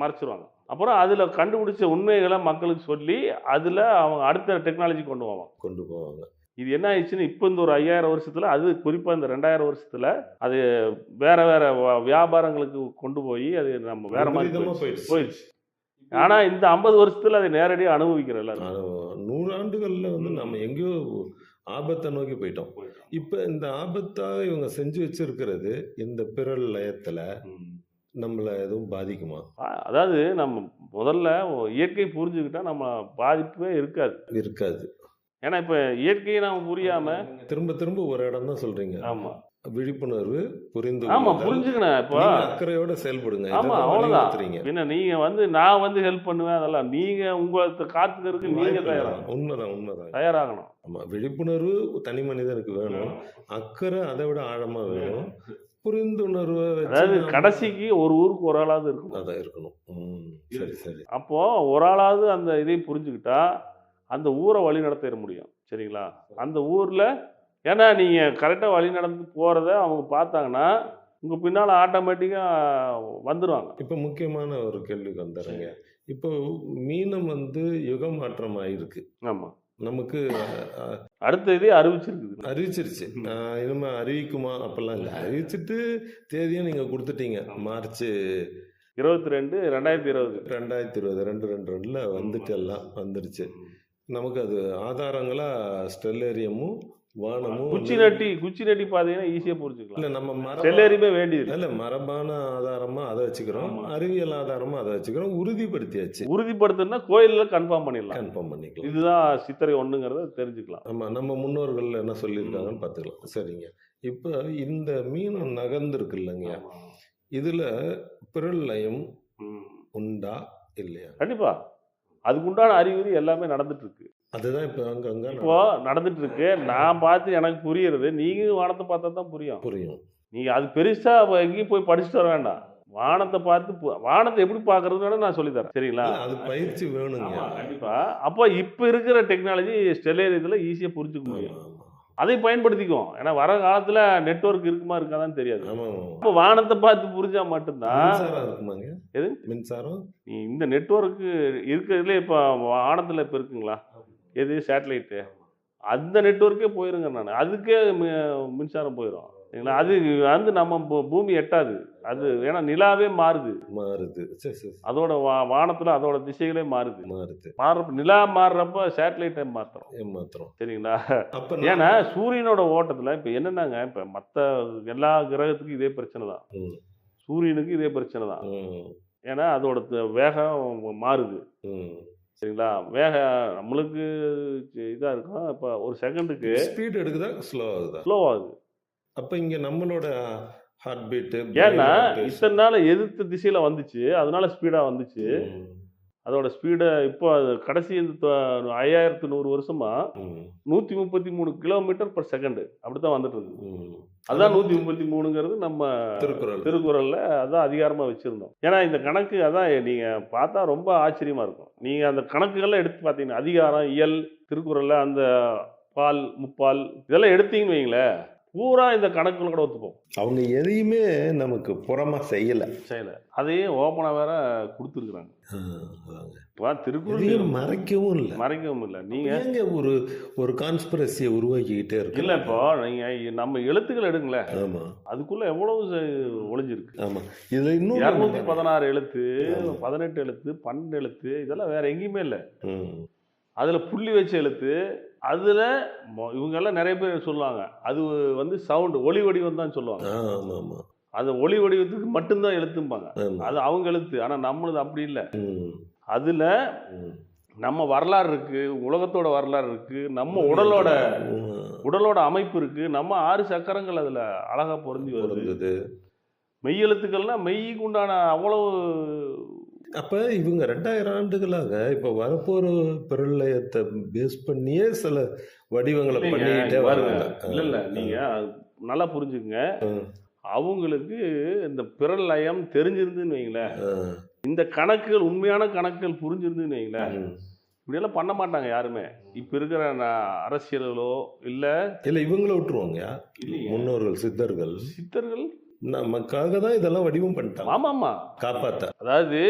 Speaker 1: மறைச்சிருவாங்க. அப்புறம் அதில் கண்டுபிடிச்ச உண்மைகளை மக்களுக்கு சொல்லி அதில் அவங்க அடுத்த டெக்னாலஜி கொண்டு போவாங்க.
Speaker 2: கொண்டு போவாங்க.
Speaker 1: இது என்ன ஆயிடுச்சுன்னு இப்போ இந்த ஒரு ஐயாயிரம் வருஷத்துல அது குறிப்பாக இந்த ரெண்டாயிரம் வருஷத்துல அது வேற வேற வியாபாரங்களுக்கு கொண்டு போய் அது நம்ம வேற மாதிரி போயிடுச்சு.
Speaker 2: போயிடுச்சு.
Speaker 1: போயிடுச்சு. ஆனா இந்த ஐம்பது வருஷத்துல அதை நேரடியாக அனுபவிக்கிற எல்லாரும்
Speaker 2: நூறாண்டுகள்ல வந்து நம்ம எங்கேயோ ஆபத்தை நோக்கி போயிட்டோம். இப்ப இந்த ஆபத்தாக இவங்க செஞ்சு வச்சிருக்கிறது இந்த பிறல் லயத்துல நம்மள எதுவும் பாதிக்குமா?
Speaker 1: அதாவது நம்ம முதல்ல இயற்கை புரிஞ்சுக்கிட்டா நம்ம பாதிப்பே இருக்காது.
Speaker 2: இருக்காது.
Speaker 1: ஏன்னா இப்போ இயற்கையை நாம புரியாம
Speaker 2: திரும்ப திரும்ப ஒரு இடம் தான் சொல்றீங்க.
Speaker 1: ஆமா.
Speaker 2: விழிப்புணர்வு புரிந்து
Speaker 1: ஆமா
Speaker 2: கொள்ளுதல்.
Speaker 1: புரிஞ்சுக்கணும் இப்போ.
Speaker 2: அக்கறையோட செயல்படுங்க.
Speaker 1: ஆமா
Speaker 2: இதைதான்
Speaker 1: அவ்வளவுதான்.
Speaker 2: வலியுறுத்துறீங்க.
Speaker 1: பின்ன நீங்க வந்து நான் வந்து ஹெல்ப் பண்ணுவேன் அதெல்லாம் நீங்க உங்களை காத்துக்கிறதுக்கு நீங்க
Speaker 2: வாய்ப்பு
Speaker 1: தயாராகணும்.
Speaker 2: உண்மைதான் உண்மைதான்.
Speaker 1: தயாராகணும்.
Speaker 2: ஆமா விழிப்புணர்வு தனி மனிதனுக்கு வேணும். அக்கறை அதை விட ஆழமா வேணும். புரிந்துணர்வை
Speaker 1: அதாவது கடைசிக்கு ஒரு ஊருக்கு ஒரு ஆளாவது இருக்கும்
Speaker 2: அதான் இருக்கணும். சரி சரி.
Speaker 1: அப்போ ஒரு ஆளாவது அந்த இதையும் புரிஞ்சுக்கிட்டா அந்த ஊரை வழி நடத்திட முடியும். சரிங்களா? அந்த ஊர்ல ஏன்னா நீங்க கரெக்டா வழி நடந்து போறத அவங்க பார்த்தாங்கன்னா உங்க பின்னால ஆட்டோமேட்டிக்கா வந்துருவாங்க.
Speaker 2: இப்ப முக்கியமான ஒரு கேள்விக்கு வந்துடுறேங்க. இப்போ மீனம் வந்து யுக மாற்றம் ஆயிருக்கு
Speaker 1: ஆமா.
Speaker 2: நமக்கு
Speaker 1: அடுத்த இதே அறிவிச்சிருக்குது.
Speaker 2: அறிவிச்சிருச்சு. அஹ், இனிமே அறிவிக்குமா? அப்பெல்லாம் இல்லை. அறிவிச்சிட்டு தேதியும் நீங்க கொடுத்துட்டீங்க. மார்ச்
Speaker 1: இருபத்தி ரெண்டு ரெண்டாயிரத்தி இருபது.
Speaker 2: ரெண்டாயிரத்தி இருபது ரெண்டு ரெண்டு ரெண்டுல வந்துட்டு எல்லாம் வந்துடுச்சு நமக்கு அது ஆதாரங்களா ஸ்டெல்லேரியமும் வானமும்
Speaker 1: குச்சி நட்டி குச்சி நட்டி பாத்தீங்கன்னா ஈஸியா புரிஞ்சுக்கலாம்.
Speaker 2: இல்ல நம்ம மரபா
Speaker 1: செல்லேரியுமே வேண்டியது
Speaker 2: இல்ல. மரபான ஆதாரமா அதை வச்சுக்கிறோம். அறிவியல் ஆதாரமா அதை வச்சுக்கிறோம். உறுதிப்படுத்தியாச்சு.
Speaker 1: உறுதிப்படுத்தணும்னா கோயில்ல கன்ஃபார்ம் பண்ணிடலாம்.
Speaker 2: கன்ஃபார்ம் பண்ணிக்கலாம்.
Speaker 1: இதுதான் சித்திரை ஒண்ணுங்கிறத தெரிஞ்சுக்கலாம்.
Speaker 2: ஆமா நம்ம முன்னோர்கள் என்ன சொல்லியிருக்காங்கன்னு பார்த்துக்கலாம். சரிங்க. இப்போ இந்த மீன் நகர்ந்துருக்கு இல்லைங்க. இதுல பிறல் லயம் உண்டா இல்லையா?
Speaker 1: கண்டிப்பா. அதுக்குண்டான அறிகுறி எல்லாமே நடந்துட்டு இருக்கு
Speaker 2: அதுதான் இப்போ
Speaker 1: நடந்துட்டு இருக்கு நான் பார்த்து எனக்கு புரியுறது. நீங்க வானத்தை பார்த்தா தான் புரியும்.
Speaker 2: புரியும்.
Speaker 1: நீங்க அது பெருசா அப்ப எங்கேயும் போய் படிச்சுட்டு வர வேண்டாம். வானத்தை பார்த்து வானத்தை எப்படி பார்க்கறதுன்னு வேணா நான் சொல்லித்தரேன் சரிங்களா?
Speaker 2: அது பயிற்சி வேணுங்க.
Speaker 1: ஆமா, கண்டிப்பா. அப்போ இப்போ இருக்கிற டெக்னாலஜி ஸ்டெலேரியத்தில் ஈஸியாக புரிஞ்சுக்க முடியும். அதை பயன்படுத்திக்குவோம் ஏன்னா வர காலத்துல நெட்வொர்க் இருக்குமா இருக்காதான்னு தெரியாது. இப்போ வானத்தை பார்த்து புரிஞ்சா மட்டும்தான். எது?
Speaker 2: மின்சாரம்?
Speaker 1: இந்த நெட்வொர்க்கு இருக்கிறதுலே இப்போ வானத்தில் இப்போ இருக்குங்களா? எது? சேட்டலைட்டு அந்த நெட்வொர்க்கே போயிருங்க நான். அதுக்கே மின்சாரம் போயிடும் சரிங்களா அது வந்து நம்ம பூமி எட்டாது. அது ஏன்னா நிலாவே மாறுது.
Speaker 2: மாறுது. சரி சரி
Speaker 1: அதோட வா வானத்தில் அதோட திசைகளே மாறுது.
Speaker 2: மாறுது.
Speaker 1: மாற நிலா மாறுறப்ப சேட்டலைட்டை மாற்றுறோம்
Speaker 2: ஏமாத்திரம்
Speaker 1: சரிங்களா?
Speaker 2: அப்ப
Speaker 1: ஏன்னா சூரியனோட ஓட்டத்தில் இப்போ என்னன்னாங்க? இப்போ மற்ற எல்லா கிரகத்துக்கும் இதே பிரச்சனை தான்.
Speaker 2: ம்,
Speaker 1: சூரியனுக்கு இதே பிரச்சனை தான். ஏன்னா அதோட வேகம் மாறுது. சரிங்களா? வேக நம்மளுக்கு இதாக இருக்கும். இப்போ ஒரு செகண்டுக்கு
Speaker 2: ஸ்பீட் எடுக்குதா? ஸ்லோ ஆகுதா?
Speaker 1: ஸ்லோ ஆகுது.
Speaker 2: அப்ப இங்க நம்மளோட ஹார்ட் பீட்
Speaker 1: ஏன்னா இத்தனை நாள் எதிர்த்து திசையில் வந்துச்சு அதனால ஸ்பீடாக வந்துச்சு. அதோட ஸ்பீடை இப்போ கடைசி இந்த ஐயாயிரத்து நூறு வருஷமா நூற்றி முப்பத்தி மூணு கிலோமீட்டர் பர் செகண்டு அப்படி தான் வந்துட்டு இருக்கு
Speaker 2: ம்.
Speaker 1: அதான் நூற்றி முப்பத்தி மூணுங்கிறது நம்ம
Speaker 2: திருக்குறள்.
Speaker 1: திருக்குறளில் அதான் அதிகாரமாக வச்சுருந்தோம். ஏன்னா இந்த கணக்கு அதான் நீங்கள் பார்த்தா ரொம்ப ஆச்சரியமாக இருக்கும். நீங்கள் அந்த கணக்குகள்லாம் எடுத்து பார்த்தீங்கன்னா அதிகாரம் இயல் திருக்குறளில் அந்த பால் முப்பால் இதெல்லாம் எடுத்தீங்கன்னு வைங்களேன். பூரா இந்த கணக்குகள் கூட ஒத்துப்போம்.
Speaker 2: அவங்க எதையுமே நமக்கு புறமா செய்யல.
Speaker 1: செய்யலை. அதையே ஓப்பனாக வேற கொடுத்துருக்குறாங்க. இப்போ திருக்குறள்
Speaker 2: மறைக்கவும் இல்லை.
Speaker 1: மறைக்கவும் இல்லை. நீங்கள்
Speaker 2: ஏங்க ஒரு ஒரு கான்ஸ்பிரசியை உருவாக்கிக்கிட்டே இருக்கு
Speaker 1: இல்லை இப்போ நீங்கள் நம்ம எழுத்துக்கள் எடுங்களேன்.
Speaker 2: ஆமா.
Speaker 1: அதுக்குள்ள எவ்வளவு ஒளிஞ்சிருக்கு?
Speaker 2: ஆமா. இதுல இன்னும்
Speaker 1: இரநூத்தி பதினாறு எழுத்து. பதினெட்டு எழுத்து பன்னெண்டு எழுத்து இதெல்லாம் வேற எங்கேயுமே இல்லை. அதுல புள்ளி வச்ச எழுத்து அதுல மொ- இவங்க எல்லாம் நிறைய பேர் சொல்லுவாங்க. அது வந்து சவுண்ட் ஒளி வடிவம் தான் சொல்லுவாங்க. அது ஒளி வடிவத்துக்கு மட்டும்தான் எழுத்தும்பாங்க. அது அவங்க எழுத்து. ஆனா நம்மளது அப்படி இல்லை. அதுல. நம்ம வரலாறு இருக்கு உலகத்தோட வரலாறு இருக்கு நம்ம உடலோட உடலோட அமைப்பு இருக்கு நம்ம ஆறு சக்கரங்கள் அதுல அழகா பொருந்தி வருது. மெய் எழுத்துக்கள்னா மெய்க்கு உண்டான அவ்வளவு
Speaker 2: அப்ப இவங்க ரெண்டாயிரம் ஆண்டுகளாக இப்ப வரப்போற பிரளயத்தை பேஸ் பண்ணியே சில வடிவங்களை பண்ணிக்கிட்டே. வராங்க.
Speaker 1: இல்ல இல்ல. நீங்க நல்லா புரிஞ்சுக்குங்க. அவங்களுக்கு இந்த பிரளயம் தெரிஞ்சிருந்துன்னு வைங்களேன். இந்த கணக்குகள் உண்மையான கணக்குகள் புரிஞ்சிருந்துன்னு வைங்களேன். இப்படியெல்லாம் பண்ண மாட்டாங்க யாருமே. இப்ப இருக்கிற அரசியல்களோ இல்ல
Speaker 2: இல்ல இவங்கள விட்டுருவாங்க. முன்னோர்கள் சித்தர்கள்.
Speaker 1: சித்தர்கள்
Speaker 2: நமக்காக தான் இதெல்லாம் வடிவம் பண்ணிட்டாங்க.
Speaker 1: ஆமா ஆமா
Speaker 2: காப்பாத்த.
Speaker 1: அதாவது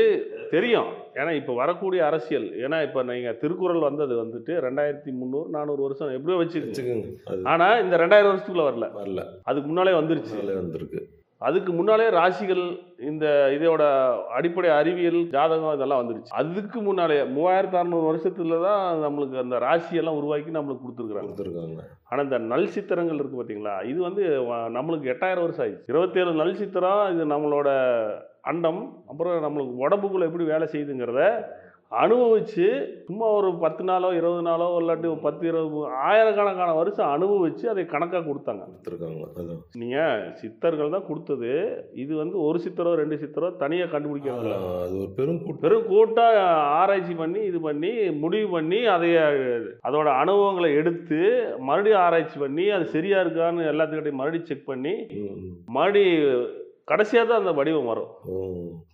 Speaker 1: தெரியும். ஏன்னா இப்ப வரக்கூடிய அரசியல் ஏன்னா இப்ப நீங்க திருக்குறள் வந்தது வந்துட்டு ரெண்டாயிரத்தி முந்நூறு நானூறு வருஷம் எப்படியோ வச்சுக்கோங்க
Speaker 2: வச்சுக்கோங்க. அது
Speaker 1: ஆனா இந்த ரெண்டாயிரம் வருஷத்துக்குள்ள வரல.
Speaker 2: வரல.
Speaker 1: அதுக்கு முன்னாலே வந்துருச்சு.
Speaker 2: வந்திருக்கு.
Speaker 1: அதுக்கு முன்னாலே ராசிகள் இந்த இதோட அடிப்படை அறிவியல் ஜாதகம் இதெல்லாம் வந்துருச்சு. அதுக்கு முன்னாலே மூவாயிரத்து அறநூறு வருஷத்துல தான் நம்மளுக்கு அந்த ராசியெல்லாம் உருவாக்கி நம்மளுக்கு கொடுத்துருக்குறாங்க.
Speaker 2: கொடுத்துருக்காங்க.
Speaker 1: ஆனால் இந்த நல் சித்திரங்கள் இருக்கு பார்த்தீங்களா இது வந்து நம்மளுக்கு எட்டாயிரம் வருஷம் ஆயிடுச்சு. இருபத்தேழு நல் சித்திரம் இது நம்மளோட அண்டம் அப்புறம் நம்மளுக்கு உடம்புக்குள்ள எப்படி வேலை செய்யுதுங்கிறத அனுபவிச்சு சும்மா ஒரு பத்து நாளோ இருபது நாளோ இல்லாட்டி பத்து இருபது ஆயிரக்கணக்கான வருஷம் அனுபவிச்சு அதை கணக்காக கொடுத்தாங்க.
Speaker 2: கொடுத்துருக்காங்க
Speaker 1: நீங்கள் சித்தர்கள் தான் கொடுத்தது. இது வந்து ஒரு சித்தரோ ரெண்டு சித்தரோ தனியாக கண்டுபிடிக்கிறது
Speaker 2: அது ஒரு பெரும்
Speaker 1: பெரும் கூட்டாக ஆராய்ச்சி பண்ணி இது பண்ணி முடிவு பண்ணி அதைய அதோட அனுபவங்களை எடுத்து மறுபடியும் ஆராய்ச்சி பண்ணி அது சரியா இருக்கான்னு எல்லாத்துக்கிட்டையும் மறுபடியும் செக் பண்ணி
Speaker 2: ம்,
Speaker 1: மறுபடி கடைசியாக தான் அந்த வடிவம் வரும்.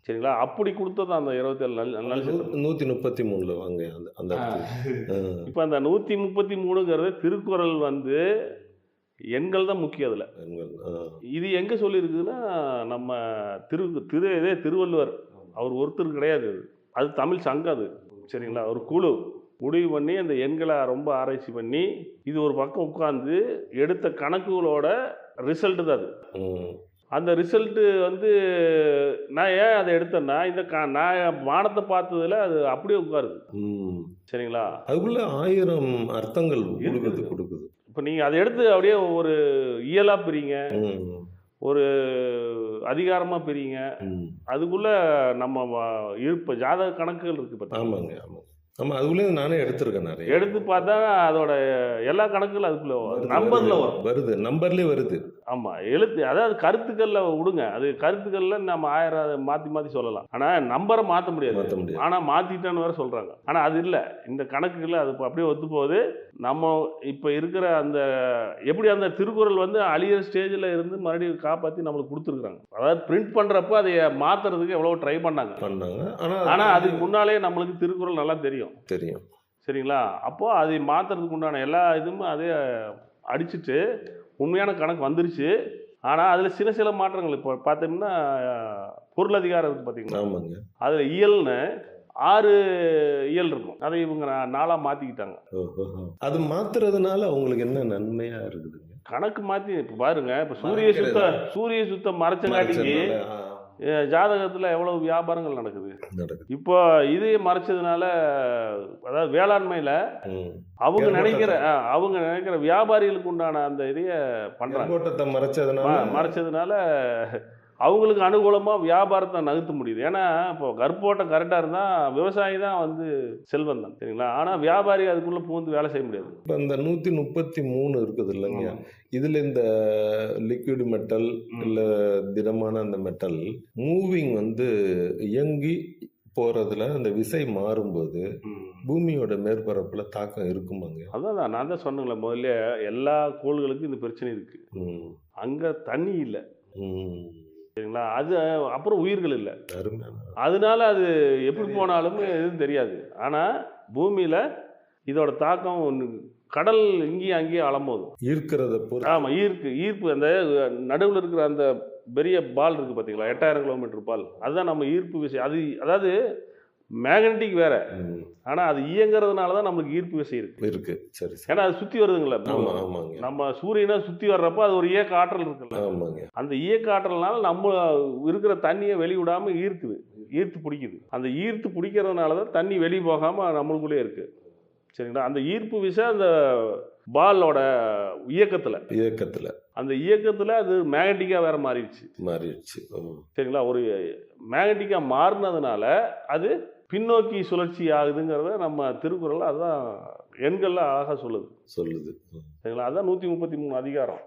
Speaker 1: சரிங்களா? அப்படி கொடுத்தது அந்த இருபத்தேழு நல் நல் சித்திரம்
Speaker 2: நூ- நூத்தி முப்பத்தி மூணுல வாங்க அந்த அந்த.
Speaker 1: இப்போ அந்த நூற்றி முப்பத்தி மூணுங்கிறது திருக்குறள் வந்து எண்கள் தான் முக்கியம் அதில். இது எங்கே சொல்லியிருக்குதுன்னா நம்ம திரு திரு இதே திருவள்ளுவர். அவர் ஒருத்தர் கிடையாது அது. தமிழ் சங்கம் அது. சரிங்களா? ஒரு குழு. முடிவு பண்ணி அந்த எண்களை ரொம்ப ஆராய்ச்சி பண்ணி இது ஒரு பக்கம் உட்காந்து எடுத்த கணக்குகளோட ரிசல்ட் தான் அது. அந்த ரிசல்ட்டு வந்து நான் ஏன் அதை எடுத்தேன்னா இந்த க நான் வானத்தை பார்த்ததுல அது அப்படியே உட்காருது. சரிங்களா
Speaker 2: அதுக்குள்ள ஆயிரம் அர்த்தங்கள்
Speaker 1: இருக்குது.
Speaker 2: கொடுக்குது கொடுக்குது
Speaker 1: இப்போ நீங்கள் அதை எடுத்து அப்படியே ஒரு இயலாக பிரிங்க. ஒரு அதிகாரமாக பிரிங்க. அதுக்குள்ள நம்ம இருப்ப ஜாதக கணக்குகள் இருக்கு பார்த்தா
Speaker 2: ஆமாங்க ஆமாம் ஆமா அதுக்குள்ளே நானே எடுத்திருக்கேன் நிறைய.
Speaker 1: எடுத்து பார்த்தா அதோட எல்லா கணக்குகளும் அதுக்குள்ள நம்பர்ல
Speaker 2: வருது.
Speaker 1: வரும்.
Speaker 2: வருது நம்பர்லயே வருது.
Speaker 1: ஆமா எழுத்து அதாவது கருத்துக்கள்ல விடுங்க. அது கருத்துக்கள்ல நம்ம ஆயிரம் மாத்தி மாத்தி சொல்லலாம். ஆனா நம்பரை மாத்த முடியாது.
Speaker 2: மாத்த முடியாது.
Speaker 1: ஆனா மாத்திட்டேன்னு வேற சொல்றாங்க. ஆனா அது இல்ல. இந்த கணக்குகள் அது அப்படியே ஒத்து போகுது நம்ம இப்ப இருக்கிற அந்த எப்படி அந்த திருக்குறள் வந்து அழியிற ஸ்டேஜ்ல இருந்து மறுபடியும் காப்பாத்தி நம்மளுக்கு கொடுத்துருக்காங்க அதாவது பிரிண்ட் பண்றப்ப அதை மாத்துறதுக்கு எவ்வளவு ட்ரை பண்ணாங்க.
Speaker 2: பண்ணாங்க. ஆனா
Speaker 1: ஆனா அதுக்கு முன்னாலே நம்மளுக்கு திருக்குறள் நல்லா தெரியும்.
Speaker 2: தெரியும்.
Speaker 1: சரிங்களா? அப்போ அதை மாத்துறதுக்கு உண்டான எல்லா இதுவும் அதே அடிச்சிட்டு உண்மையான கணக்கு வந்துருச்சு. ஆனால் அதில் சில சில மாற்றங்கள். இப்போ பார்த்தோம்னா பொருள் அதிகாரம் இருக்கு பார்த்தீங்களா
Speaker 2: ஆமாங்க.
Speaker 1: அதில் இயல்னு ஆறு இயல் இருக்கும். அதை இவங்க நா- நாலா மாற்றிக்கிட்டாங்க.
Speaker 2: அது மாத்துறதுனால அவங்களுக்கு என்ன நன்மையா இருக்குதுங்க?
Speaker 1: கணக்கு மாற்றி இப்போ பாருங்க இப்போ சூரிய சுத்த சூரிய சுத்தம் மறைச்சங்காட்டிக்கு ஜாதகத்தில் எவ்வளவு வியாபாரங்கள் நடக்குது? இப்போ இதையே மறைச்சதுனால அதாவது வேளாண்மையில். அவங்க. நினைக்கிற அவங்க நினைக்கிற வியாபாரிகளுக்கு உண்டான அந்த இதைய பண்றாங்க.
Speaker 2: மறைச்சதுனால?
Speaker 1: மறைச்சதுனால அவங்களுக்கு அனுகூலமா வியாபாரத்தை நகர்த்த முடியுது. ஏன்னா இப்போ கற்போட்டம் கரெக்டா இருந்தா விவசாயி தான் வந்து செல்வம் தான் சரிங்களா? ஆனா வியாபாரி அதுக்குள்ள பூந்து வேலை செய்ய முடியாது.
Speaker 2: இப்ப இந்த நூத்தி முப்பத்தி மூணு இருக்குது இல்லைங்க. இதுல இந்த லிக்விட் மெட்டல் இல்ல திடமான அந்த மெட்டல் மூவிங் வந்து இயங்கி போறதுல அந்த விசை மாறும்போது பூமியோட மேற்பரப்புல தாக்கம் இருக்குமாங்க?
Speaker 1: அதான் தான் நான் தான் சொன்னேங்களே முதல்ல எல்லா கோள்களுக்கும் இந்த பிரச்சனை இருக்கு.
Speaker 2: ம்.
Speaker 1: அங்க தண்ணி இல்லை. சரிங்களா? அது அப்புறம் உயிர்கள் இல்லை. அதனால அது எப்படி போனாலும் எதுவும் தெரியாது. ஆனா பூமியில இதோட தாக்கம் ஒண்ணு- கடல் இங்கேயும் அங்கேயும் அலம்போதும்
Speaker 2: ஈர்க்கிறத பொறுத்து.
Speaker 1: ஆமா ஈர்க்கு ஈர்ப்பு அந்த நடுவில் இருக்கிற அந்த பெரிய பால் இருக்கு பாத்தீங்களா? எட்டாயிரம் கிலோமீட்டர் பால். அதுதான் நம்ம ஈர்ப்பு விசை அது அதாவது மேக்னெட்டிக் வேற.
Speaker 2: ம்.
Speaker 1: ஆனா அது இயங்குறதுனால தான் நம்மளுக்கு ஈர்ப்பு விசை இருக்கு.
Speaker 2: இருக்கு. சரி
Speaker 1: ஏன்னா அது சுத்தி வருதுங்களா
Speaker 2: ஆமா ஆமாங்க.
Speaker 1: நம்ம சூரியனை சுத்தி வர்றப்ப அது ஒரு இயக்க ஆற்றல் இருக்குல்ல.
Speaker 2: ஆமாங்க.
Speaker 1: அந்த இயக்க ஆற்றல்னால நம்ம இருக்கிற தண்ணியை வெளிவிடாம ஈர்க்குது ஈர்த்து பிடிக்குது. அந்த ஈர்த்து பிடிக்கிறதுனால தான் தண்ணி வெளியே போகாம நம்மளுக்குள்ளே இருக்கு. சரிங்களா? அந்த ஈர்ப்பு விசை அந்த பாலோட இயக்கத்துல.
Speaker 2: இயக்கத்துல.
Speaker 1: அந்த இயக்கத்துல அது மேக்னட்டிக்கா வேற மாறிடுச்சு.
Speaker 2: மாறிடுச்சு.
Speaker 1: சரிங்களா? ஒரு மேக்னட்டிக்கா மாறினதுனால அது பின்னோக்கி சுழற்சி ஆகுதுங்கிறத நம்ம திருக்குறள் அதான் எண்கள்ல அழகா சொல்லுது.
Speaker 2: சொல்லுது.
Speaker 1: சரிங்களா? அதான் நூற்றி முப்பத்தி மூணு அதிகாரம்.